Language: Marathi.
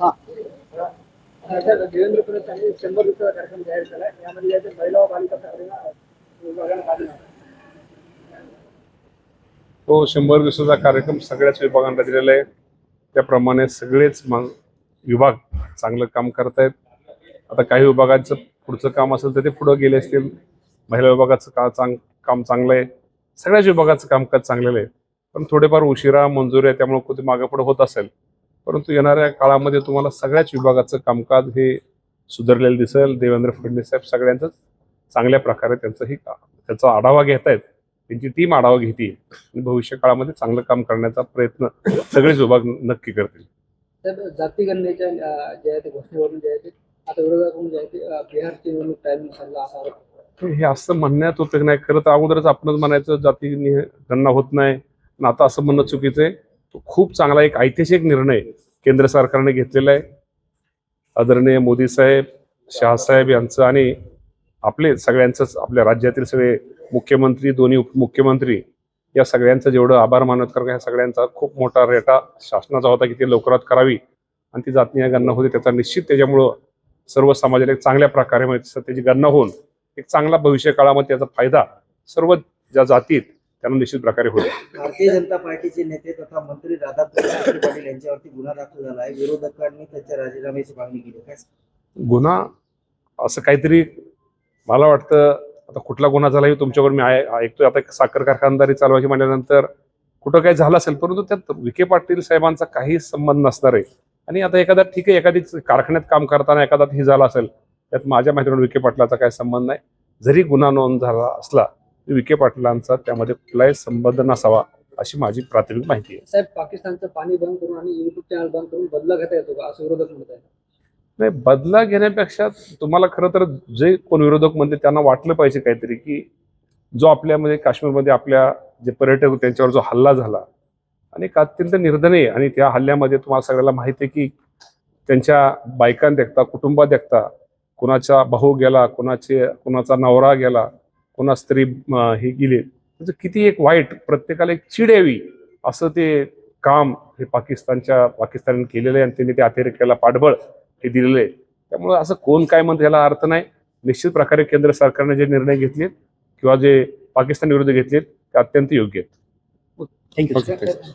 आता देवेंद्र फडणवीस यांनी शंभर दिवसाचा कार्यक्रम जाहीर केला यामध्ये याचे महिला व बालिका सगळ्यांना विभागाला भाग घेणार. तो शंभर दिवसाचा कार्यक्रम सगळ्याच विभागांना दिलेला आहे. त्याप्रमाणे सगळेच विभाग चांगलं काम करत आहेत. आता काही विभागाचं पुढचं काम असेल तर ते पुढं गेले असतील. महिला विभागाचं का चांग काम चांगलं आहे. सगळ्याच विभागाचं कामकाज चांगलेलं आहे. पण थोडेफार उशिरा मंजुरी आहे त्यामुळे कुठे मागं पुढे होत असेल. परंतु येणाऱ्या काळामध्ये तुम्हाला सगळ्याच विभागाचं कामकाज हे सुधारलेलं दिसेल. देवेंद्र फडणवीस साहेब सगळ्यांचंच चांगल्या प्रकारे त्यांचंही का- त्याचा आढावा घेत आहेत त्यांची टीम आढावा घेते आणि भविष्य काळामध्ये चांगलं काम करण्याचा प्रयत्न सगळेच विभाग नक्की करतील. तर जाती गणनेच्या अं, जे आहे ते घोषणेवरून जे आहे ते आता विरोधाकडून जे आहे ते अं, बिहारची निवडणूक टायमिंग चालला असा आरोप हे असं म्हणण्यात उपयोग नाही? खरं तर अगोदरच आपणच म्हणायचं जाती नि- गणना होत नाही. आणि आता असं म्हणणं चुकीचं आहे. तो खूप चांगला एक ऐतिहासिक निर्णय केंद्र सरकारने घेतलेला आहे. आदरणीय मोदी साहेब शहासाहेब यांचं आणि आपले सगळ्यांचंच आपल्या राज्यातील सगळे मुख्यमंत्री दोन्ही उपमुख्यमंत्री या सगळ्यांचं जेवढं आभार मानत कारण ह्या सगळ्यांचा खूप मोठा रेटा शासनाचा होता की ते लवकरात करावी आणि ती जातनीय गणना होती त्याचा निश्चित त्याच्यामुळं सर्व समाजाला एक चांगल्या प्रकारे त्याची गणना होऊन एक चांगला भविष्य काळामध्ये त्याचा फायदा सर्व ज्या जातीत त्यांना निश्चित प्रकारे होईल. भारतीय जनता पार्टीचे नेते तथा मंत्री राधाकृष्ण पाटील यांच्यावरती गुन्हा दाखल झाला आहे. विरोधकांनी त्यांच्या राजीनाम्याची मागणी केली. काय गुन्हा असं काहीतरी मला वाटतं आता कुठला गुन्हा झाला हे तुमच्यावर मी ऐकतोय. आता साखर कारखानदारी चालवायची म्हणल्यानंतर कुठं काही झालं असेल परंतु त्यात विखे पाटील साहेबांचा काही संबंध नसणार आहे. आणि आता एखादा ठीक आहे एखादी कारखान्यात काम करताना एखादा हे झाला असेल त्यात माझ्या माहितीवर विखे पाटलाचा काही संबंध नाही. जरी गुन्हा नोंद झाला असला विखे पाटलांचा त्यामध्ये कुठलाही संबंध नसावा अशी माझी प्राथमिक माहिती आहे. साहेब पाकिस्तानचं पाणी बंद करून आणि युट्यूब चॅनल बंद करून बदला घेता येतो का? असं विरोधक म्हणत आहे नाही बदला घेण्यापेक्षा तुम्हाला खरं तर जे कोण विरोधक म्हणते त्यांना वाटलं पाहिजे काहीतरी की जो आपल्यामध्ये काश्मीरमध्ये आपल्या जे पर्यटक होते त्यांच्यावर जो हल्ला झाला आणि अत्यंत निर्दयी आणि त्या हल्ल्यामध्ये तुम्हाला सगळ्याला माहिती आहे की त्यांच्या बायकां देखता कुटुंबात देखता कुणाचा भाऊ गेला कुणाचे कुणाचा नवरा गेला कुणा स्त्री हे गेली. त्याचं किती एक वाईट प्रत्येकाला एक चीड यावी असं ते काम हे पाकिस्तानच्या पाकिस्तानने केलेलं आहे आणि त्यांनी त्या अतिरेक्याला पाठबळ हे दिलेलं आहे. त्यामुळे असं कोण काय म्हणतं याला अर्थ नाही. निश्चित प्रकारे केंद्र सरकारने जे निर्णय घेतलेत किंवा जे पाकिस्तान विरुद्ध घेतलेत ते अत्यंत योग्य आहेत. थँक्यू.